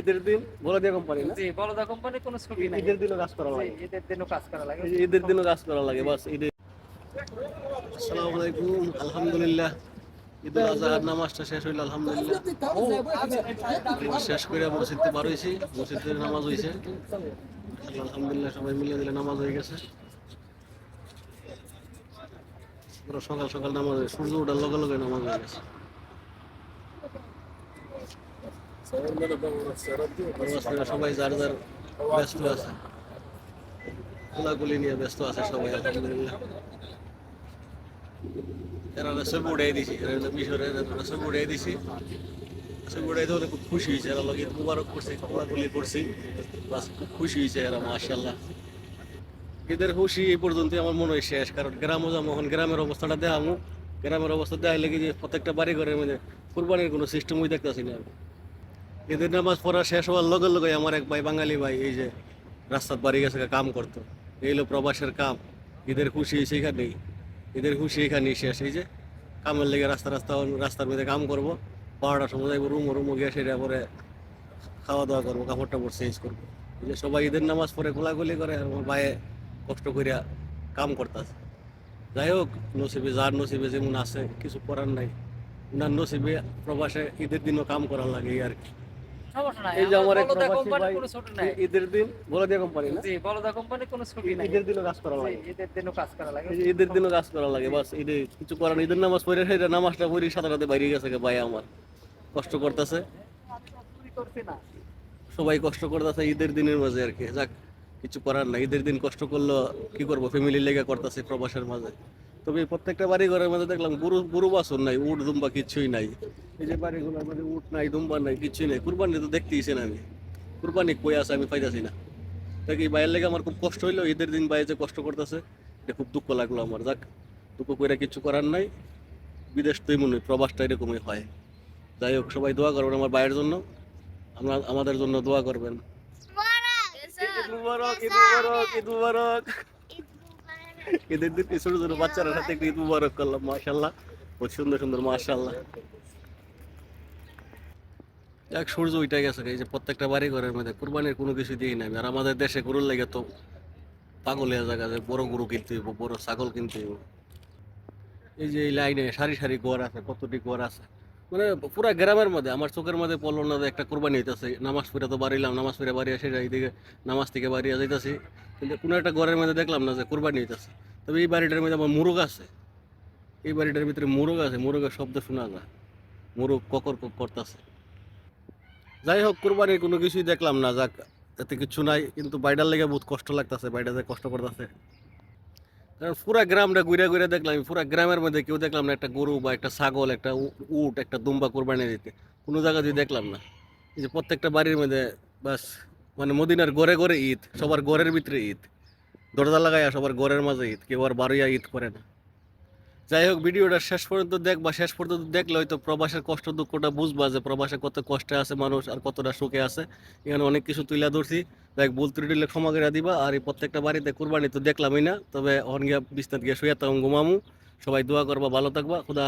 ঈদের দিন বলদিয়া কোম্পানি না? জি বলদা কোম্পানি কোনো ছুটি নাই। ঈদের দিনও কাজ করা লাগে। ঈদের দিনও কাজ করা লাগে। ঈদের দিনও কাজ করা লাগে বাস ঈদে। আসসালামু আলাইকুম আলহামদুলিল্লাহ। ঈদুল আজহার নামাজটা শেষ হইল আলহামদুলিল্লাহ। নামাজ শেষ করে মসজিদে বার হয়েছি মসজিদের নামাজ হয়েছে আলহামদুলিল্লাহ সবাই মিলে দিলে নামাজ হয়ে গেছে। সকাল সকাল নামাজ সূর্য ওঠার লগে লগে নামাজ হয়ে গেছে প্রবাসীরা সবাই যার যার ব্যস্ত আছে। নিয়ে ব্যস্ত আছে সবাই, আলহামদুলিল্লাহ। এরা সব উড়াই দিছি, এরা এরা সব উড়াই দিছি। সব উড়াই দিয়ে খুব খুশি হয়েছে, এরা লগে মুবারক করছে করছি। খুব খুশি হয়েছে এরা মাশাল্লাহ ঈদের খুশি এই পর্যন্ত আমার মনে হয় শেষ, কারণ গ্রামও এখন, গ্রামের অবস্থাটা দেখামু গ্রামের অবস্থা দেখাইলে কি যে প্রত্যেকটা বাড়ি ঘরের মধ্যে কুরবানির কোনো সিস্টেমই দেখতেছি না। ঈদের নামাজ পড়া শেষ হওয়ার লগে লগে আমার এক ভাই বাঙালি ভাই, এই যে রাস্তার বাড়ি গেছে কাম করতো। এই হলো প্রবাসের কাম। ঈদের খুশি সেইখানেই ঈদের খুশি এখানেই শেষ। এই যে কামের লেগে রাস্তা রাস্তা, রাস্তার মধ্যে কাম করব। পাহাড়ার সময় যাইবো, রুম, রুমো গিয়ে সেটা পরে খাওয়া দাওয়া করব কাপড় টাপড় চেঞ্জ করব। এই যে সবাই ঈদের নামাজ পড়ে, গোলাগুলি করে, আর আমার ভাইয়ে কষ্ট করিয়া কাম করতেছে। যাই হোক, নসিবে, যার নসিবে যেমন আছে, কিছু করার নাই। উনার নসিবে প্রবাসে ঈদের দিনও কাম করার লাগে আর কি। এই যে আমার এক প্রবাসী ভাই কোনো ছুটি নাই। ঈদের দিন বলদিয়া কোম্পানি না? জি বলদা কোম্পানি কোনো ছুটি নাই। ঈদের দিনও কাজ করা লাগে। ঈদের দিনও কাজ করা লাগে। ঈদের দিনও কাজ করা লাগে বাস ঈদে কিছু করার ঈদের নামাজ পড়ে সেটা নামাজটা পড়ি সাথে সাথে বাইরে গেছে ভাই আমার। কষ্ট করতেছে। না সবাই কষ্ট করতেছে ঈদের দিনের মাঝে আর কি। যাক কিছু করার নাই। ঈদের দিন কষ্ট করল কি করব? ফ্যামিলির লেগে করতেছে প্রবাসের মাঝে। তবে প্রত্যেকটা বাড়ি ঘরের মধ্যে দেখলাম গরু গরু বাছর নাই উট দুম্বা কিচ্ছুই নাই। এই যে বাড়িগুলোর মধ্যে উট নাই দুম্বা নাই কিচ্ছুই নাই। কুরবানি তো দেখতেইছেন আমি। কুরবানি কই আছে আমি পাইতাছি না। তাই এই বাইরের লেগে আমার খুব কষ্ট হইল? ঈদের দিন বাইরে যে কষ্ট করতেছে এটা খুব দুঃখ লাগল আমার। যাক দুঃখ করে কিছু করার নাই। বিদেশ তো এমন প্রবাসটা এরকমই হয়। যাই হোক সবাই দোয়া করবেন আমার বাইরের জন্য। আমরা আমাদের জন্য দোয়া করবেন। ঈদ মুবারক ঈদ মুবারক ঈদ মুবারক। দিন ছোট ছোট বাচ্চারা সাথে একটু ঈদ মুবারক করলাম মাশাল্লাহ বহুত সুন্দর সুন্দর মাশাল্লাহ যাক, সূর্য উঠে গেছে এই যে প্রত্যেকটা বাড়ি ঘরের মধ্যে কুরবানির কোনো কিছু দিই না আর আমাদের দেশে গরুর লেগে তো পাগল হয়ে জায়গা যে বড় গরু কিনতে হইব, বড় ছাগল কিনতে হইব। এই যে এই লাইনে সারি সারি গড় আছে, কতটি গড় আছে? মানে পুরা গ্রামের মধ্যে, আমার চোখের মধ্যে পড়ল না একটা কোরবানি হইতেছে। নামাজ পড়ে তো বাড়িলাম, নামাজ পড়ে বাড়ি আসে এইদিকে নামাজ থেকে বাড়ি যাইতেছি। কিন্তু কোনো একটা ঘরের মধ্যে দেখলাম না যে কোরবানি হইতেছে। তবে এই বাড়িটার মধ্যে আমার মুরগ আছে। এই বাড়িটার ভিতরে মুরগ আছে, মুরগের শব্দ শোনা যায়। মুরগ ককর কক করতেছে। যাই হোক, কোরবানির কোনো কিছুই দেখলাম না, যাক, এতে কিছু নাই। কিন্তু বাইডার লেগে বহুত কষ্ট লাগতেছে বাইডা যে কষ্ট করতেছে। পুরা গ্রামটা ঘুরে ঘুরে দেখলাম পুরা গ্রামের মধ্যে কেউ দেখলাম না, একটা গরু বা একটা ছাগল, একটা উট, একটা দুম্বা কোরবানি দিতে। কোনো জায়গা দিয়ে দেখলাম না। এই যে প্রত্যেকটা বাড়ির মধ্যে বাস মানে মদিনার গড়ে ঘরে ঈদ, সবার ঘরের ভিতরে ঈদ। দরজা লাগাইয়া সবার ঘরের মাঝে ঈদ, কেউ আর বারোয়া ঈদ করে না। যাই হোক, ভিডিওটা শেষ পর্যন্ত দেখবা শেষ পর্যন্ত দেখলে হয়তো প্রবাসের কষ্ট দুঃখটা বুঝবা যে প্রবাসে কত কষ্টে আছে মানুষ আর কতটা সুখে আছে। এখানে অনেক কিছু তুলে ধরছি। দেখ, ভুল ত্রুটি দিলে ক্ষমা করে দিবা আর এই প্রত্যেকটা বাড়িতে কুরবানি তো দেখলামই না। তবে অন গিয়া বিস্তার গিয়ে শুয়ে তখন ঘুমামু। সবাই দোয়া করবা, ভালো থাকবা। খুদা।